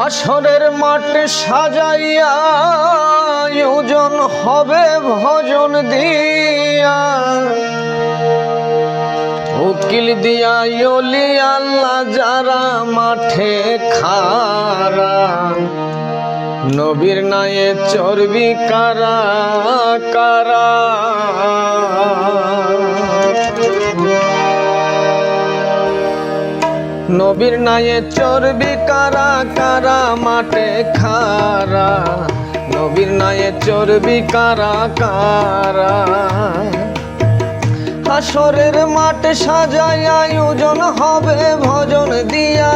হাসরের মাঠে সাজাইয়া আয়োজন হবে ভজন দিয়া। উকিল দিয়া ইলি আল্লাহ যারা মাঠে খারা। নবীর নায়ে চর্বি কারা কারা। নবীর নায়ে চর্বি কারা কারা মাঠে খারা? নবীর নায়ে চর্বি কারা কারা? হাসরের মাঠে সাজায় আয়োজন হবে ভজন দিয়া।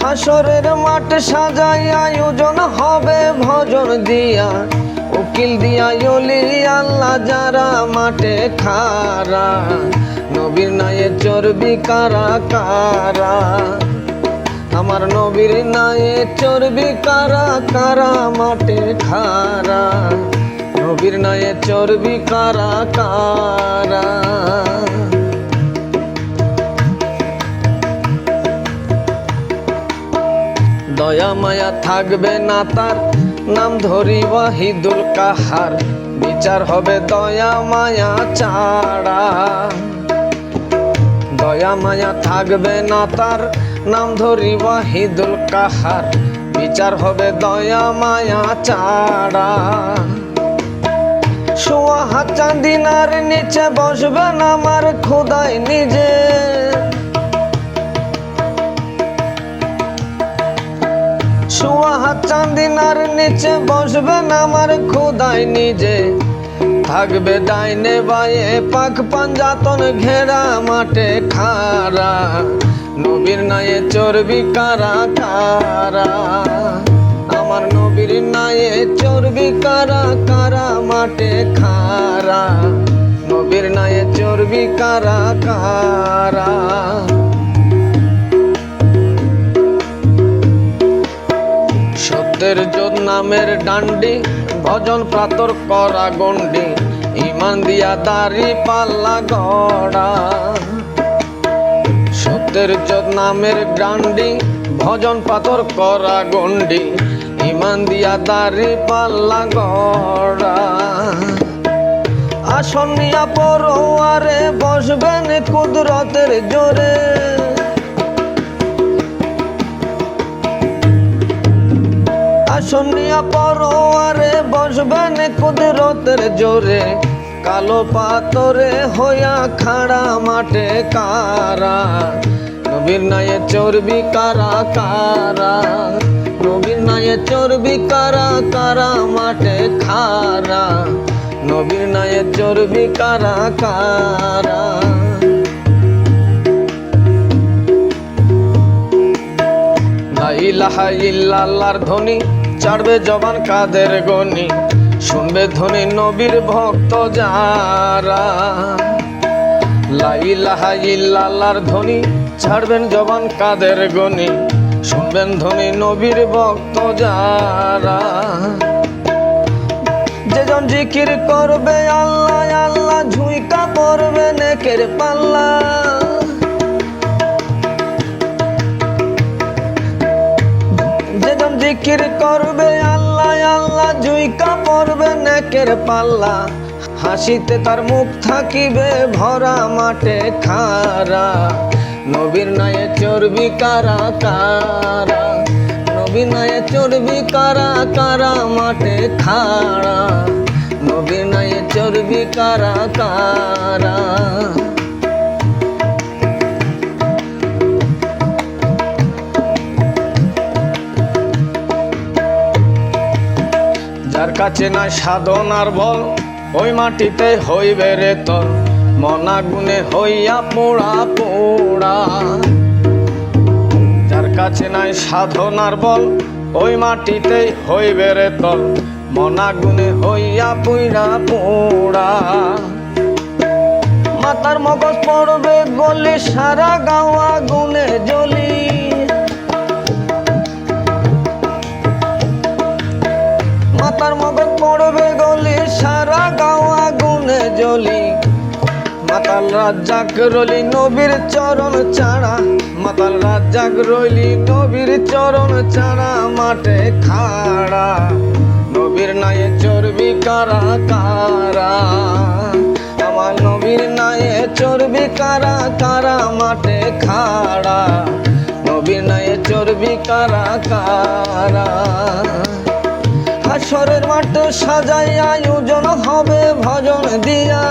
হাসরের মাঠে সাজায় আয়োজন হবে ভজন দিয়া। উকিল দিয়া ইলি আল্লাহ যারা মাঠে খারা, নবীর নায়ে চর্বি কারা কারা? আমার নবীর নায়ে চর্বি কারা কারা, মাঠে খারা? নবীর নায়ে চর্বি কারা কারা? দয়া মায়া থাকবে না তার নাম ধরি ওয়াহিদুল কাহার। বিচার হবে দয়া মায়া চাড়া। দয়া মায়া থাকবে না তার, নাম ধরি ওয়াহিদুল কাহার। বিচার হবে দয়া মায়া চাড়া। সোয়া হাত চান্দিনার নিচে বসবে না আমার খোদাই নিজে। সোয়া হাত চান্দিনার নিচে বসবেন আমার খোদাই নিজে। থাকবে ডাইনে বায়ে পাক পাঞ্জাতন ঘেরা মাঠে খারা। নবীর নায়ে চর্বি কারা কারা? আমার নবীর নায়ে চর্বি কারা কারা মাঠে খারা? নবীর নায়ে চর্বি কারা কারা? সত্যের যোধ নামের ডান্ডি, ভজন প্রাতর করা গন্ডি ইমান দিয়া দাড়ি পাল্লা গড়া। সত্যের যোধ নামের ডান্ডি, ভজন পাথর করা গন্ডি ইমান দিয়া দাড়ি পাল্লা গড়া। আসন নিয়া বসবেন কুদরতের জোরে আসন নিয়া পরোয়ারে বসবেন কুদরতের জোরে। কালো পাতরে হইয়া খাড়া মাঠে কারা। নবীর নায়ে চর্বি কারা কারা। নবীর নায়ে চর্বি কারা কারা মাঠে খারা। নবীর নায়ে চর্বি কারা কারা। ইলাহা ইল্লাল্লাহর ধ্বনি। চাড়বে জবান কাদের গনি? শুনবে ধ্বনি নবীর ভক্ত যারা। লা ইলাহা ইল্লাল্লাহর ধ্বনি, ছাড়বেন জবান কাদের গনি? শুনবেন ধ্বনি নবীর ভক্ত যারা। যেজন জিকির করবে আল্লাহ আল্লাহ ঝুইকা পড়বে নেকের পাল্লা। জিকির করবে আল্লাহ আল্লাহ জুইকা পড়বে নেকের পাল্লা। হাসিতে তার মুখ থাকিবে ভরা মাঠে খারা। নবীর নায়ে চর্বি কারা কারা? নবীর নায়ে চর্বি কারা কারা? মাঠে খাড়া। নবীর নায়ে চর্বি কারা কারা? কাছে না সাধন আর বল, ওই মাটিতে হইবে রে তোর মনা গুনে হইয়া পোড়া পোড়া। যার কাছে নাই সাধন আর বল, ওই মাটিতে হইবে রে তোর মনা গুনে হইয়া পুইরা পোড়া। মাতার মগজ পড়বে গলি সারা গাওয়া গুনে জ্বলি। মাতার মগজ পড়বে গলি, সারা গাওয়া গুনে জ্বলি। মাতাল রাজ্জাক রলি নবীর চরণ চারা মাতাল রাজ্জাক রইলি নবীর চরণ চারা মাঠে খাড়া। নবীর নায়ে চর্বি কারা কারা? আমার নবীর নায়ে চর্বি কারা কারা? মাঠে খাড়া। নবীর নায়ে চর্বি কারা কারা? সাজাই আয়োজন হবে, ভজন দিয়া।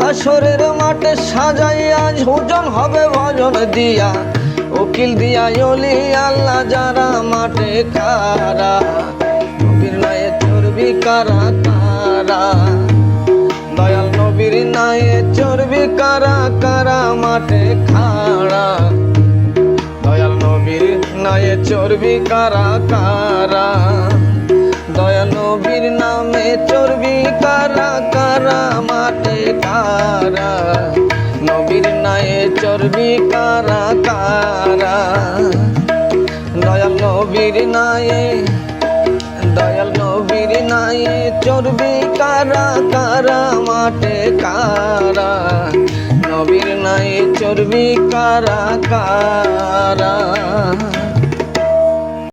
হাসরের মাঠে সাজাই আয়োজন হবে, ভজন দিয়া। উকিল দিয়া অলি, আল্লাহ যারা মাঠে কারা নবীর নায়ে চর্বি কারা কারা দয়াল নবীর নায়ে চর্বি কারা কারা মাঠে খাড়া দয়াল নবীর নায়ে চর্বি কারা কারা? চর্বি কারা কারা, মাঠে কারা? নবীর নায়ে চর্বি কারা কারা? দয়াল নবীর নায়ে, দয়াল নবীর নায়ে চর্বি কারা কারা, মাঠে কারা? নবীর নায়ে চর্বি কারা কারা?